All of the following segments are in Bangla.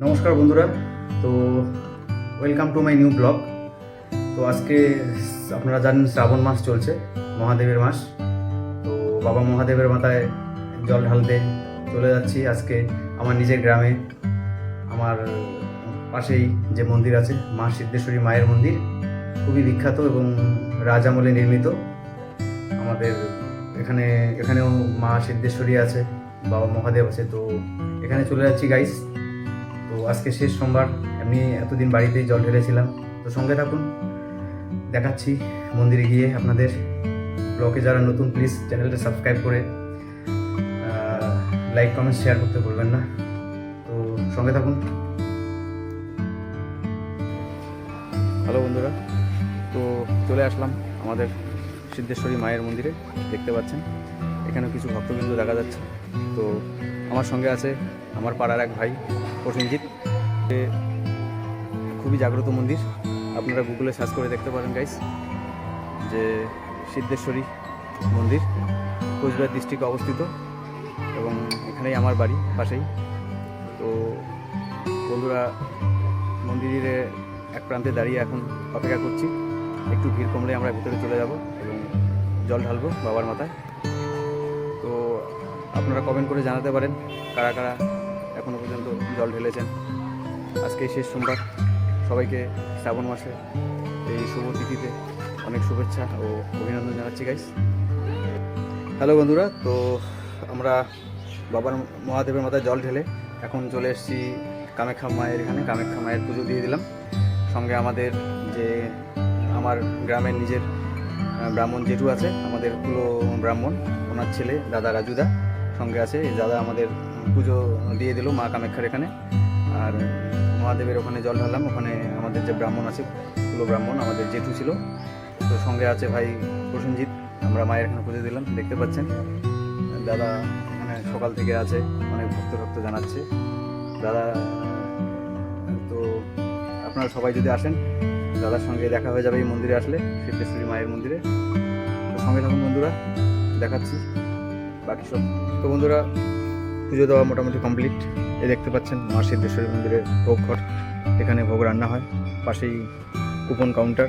নমস্কার বন্ধুরা, তো welcome to my new blog তো আজকে আপনারা জানেন শ্রাবণ মাস চলছে, মহাদেবের মাস। তো বাবা মহাদেবের মাথায় জল ঢালতে চলে যাচ্ছি আজকে আমার নিজের গ্রামে। আমার পাশেই যে মন্দির আছে, মা সিদ্ধেশ্বরী মায়ের মন্দির, খুবই বিখ্যাত এবং রাজ আমলে নির্মিত। আমাদের এখানে, এখানেও মা সিদ্ধেশ্বরী আছে, বাবা মহাদেব আছে, তো এখানে চলে যাচ্ছি গাইস তো আজকে শেষ সোমবার এমনি এতদিন বাড়িতেই জল ঢেলেছিলাম। তো সঙ্গে থাকুন, দেখাচ্ছি মন্দিরে গিয়ে আপনাদের ব্লগে যারা নতুন প্লিজ চ্যানেলটা সাবস্ক্রাইব করে লাইক কমেন্ট শেয়ার করতে ভুলবেন না। তো সঙ্গে থাকুন। হ্যালো বন্ধুরা, তো চলে আসলাম আমাদের সিদ্ধেশ্বরী মায়ের মন্দিরে, দেখতে পাচ্ছেন। এখানে কিছু ভক্তবৃন্দ দেখা যাচ্ছে। তো আমার সঙ্গে আছে আমার পাড়ার এক ভাই, প্রসেনজিৎ। খুবই জাগ্রত মন্দির। আপনারা গুগলে সার্চ করে দেখতে পারেন গাইস যে সিদ্ধেশ্বরী মন্দির, কোচবিহার ডিস্ট্রিক্টে অবস্থিত এবং এখানেই আমার বাড়ি, পাশেই। তো বন্ধুরা মন্দিরে এক প্রান্তে দাঁড়িয়ে এখন অপেক্ষা করছি। একটু ভিড় কমলে আমরা ভিতরে চলে যাব এবং জল ঢালবো বাবার মাথায়। তো আপনারা কমেন্ট করে জানাতে পারেন কারা কারা এখনও পর্যন্ত জল ঢেলেছেন। আজকে শেষ সোমবার। সবাইকে শ্রাবণ মাসে এই শুভ তিথিতে অনেক শুভেচ্ছা ও অভিনন্দন জানাচ্ছি গাইস হ্যালো বন্ধুরা, তো আমরা বাবার মহাদেবের মাথায় জল ঢেলে এখন চলে এসেছি কামাখ্যা মায়ের এখানে। কামাখ্যা মায়ের পুজো দিয়ে দিলাম। সঙ্গে আমাদের যে আমার গ্রামের নিজের ব্রাহ্মণ জেঠু আছে, আমাদের কুলো ব্রাহ্মণ, ওনার ছেলে দাদা রাজুদা সঙ্গে আছে। এই দাদা আমাদের পুজো দিয়ে দিল মা কামাখ্যার এখানে। আর মহাদেবের ওখানে জল ঢাললাম, ওখানে আমাদের যে ব্রাহ্মণ আছে, কুলো ব্রাহ্মণ, আমাদের জেঠু ছিল। তো সঙ্গে আছে ভাই প্রসেনজিৎ, আমরা মায়ের এখানে পুজো দিলাম, দেখতে পাচ্ছেন। দাদা এখানে সকাল থেকে আছে, অনেক ভক্ত ভক্ত জানাচ্ছে। দাদা, তো আপনারা সবাই যদি আসেন, দাদার সঙ্গে দেখা হয়ে যাবে এই মন্দিরে আসলে, সিদ্ধেশ্বরী মায়ের মন্দিরে। তো সঙ্গে থাকুন বন্ধুরা, দেখাচ্ছি বাকি সব। তো বন্ধুরা পুজো দেওয়া মোটামুটি কমপ্লিট এই দেখতে পাচ্ছেন মা সিদ্ধেশ্বরী মন্দিরের ভোগ ঘর এখানে ভোগ রান্না হয়। পাশেই কুপন কাউন্টার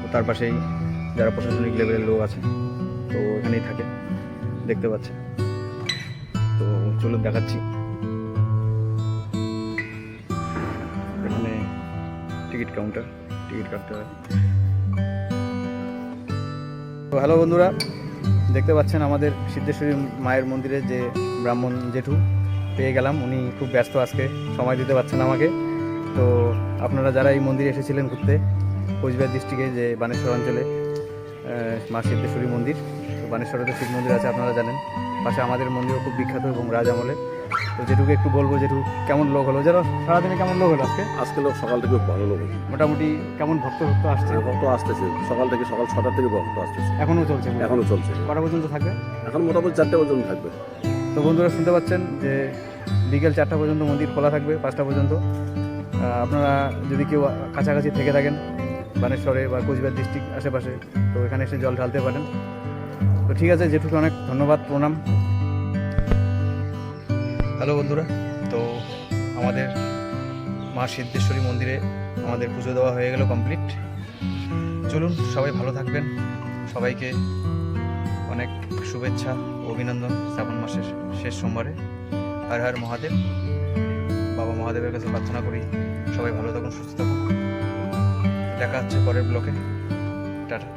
তো তার পাশেই যারা প্রশাসনিক লেভেলের লোক আছে, তো এখানেই থাকে। দেখতে পাচ্ছেন। তো চলুন দেখাচ্ছি। এখানে টিকিট কাউন্টার টিকিট কাটতে হয়। তো হ্যালো বন্ধুরা। দেখতে পাচ্ছেন আমাদের সিদ্ধেশ্বরী মায়ের মন্দিরে যে ব্রাহ্মণ জেঠু পেয়ে গেলাম, উনি খুব ব্যস্ত আজকে, সময় দিতে পারছেন আমাকে। তো আপনারা যারা এই মন্দিরে এসেছিলেন ঘুরতে, কোচবিহার ডিস্ট্রিক্টে যে বানেশ্বর অঞ্চলে মা সিদ্ধেশ্বরী মন্দির, তো বানেশ্বরে তো শিব মন্দির আছে আপনারা জানেন। পাশে আমাদের মন্দিরও খুব বিখ্যাত এবং রাজ আমলে তো যেটুকু একটু বলব যেটু কেমন লোক হলো? যেন সারাদিনে কেমন লোক হলো আজকে? আজকে লোক সকাল থেকে ভালো লোক মোটামুটি কেমন ভক্ত ভক্ত আসছে ভক্ত আসতেছে। সকাল থেকে সকাল ছটা থেকে ভক্ত আসতেছে। এখনও চলছে এখনও চলছে। কটা পর্যন্ত থাকবে? এখন মোটামুটি চারটে পর্যন্ত থাকবে। তো বন্ধুরা শুনতে পাচ্ছেন যে বিকেল চারটা পর্যন্ত মন্দির খোলা থাকবে পাঁচটা পর্যন্ত। আপনারা যদি কেউ কাছাকাছি থেকে থাকেন বানেশ্বরে বা কোচবিহার ডিস্ট্রিক্ট আশেপাশে তো এখানে এসে জল ঢালতে পারেন। তো ঠিক আছে যেটুকু অনেক ধন্যবাদ প্রণাম। হ্যালো বন্ধুরা, তো আমাদের মা সিদ্ধেশ্বরী মন্দিরে আমাদের পুজো দেওয়া হয়ে গেল কমপ্লিট চলুন, সবাই ভালো থাকবেন। সবাইকে অনেক শুভেচ্ছা অভিনন্দন শ্রাবণ মাসের শেষ সোমবারে। হর হর মহাদেব। বাবা মহাদেবের কাছে প্রার্থনা করি, সবাই ভালো থাকুন, সুস্থ থাকুন। দেখা হচ্ছে পরের ব্লকে। টাটা।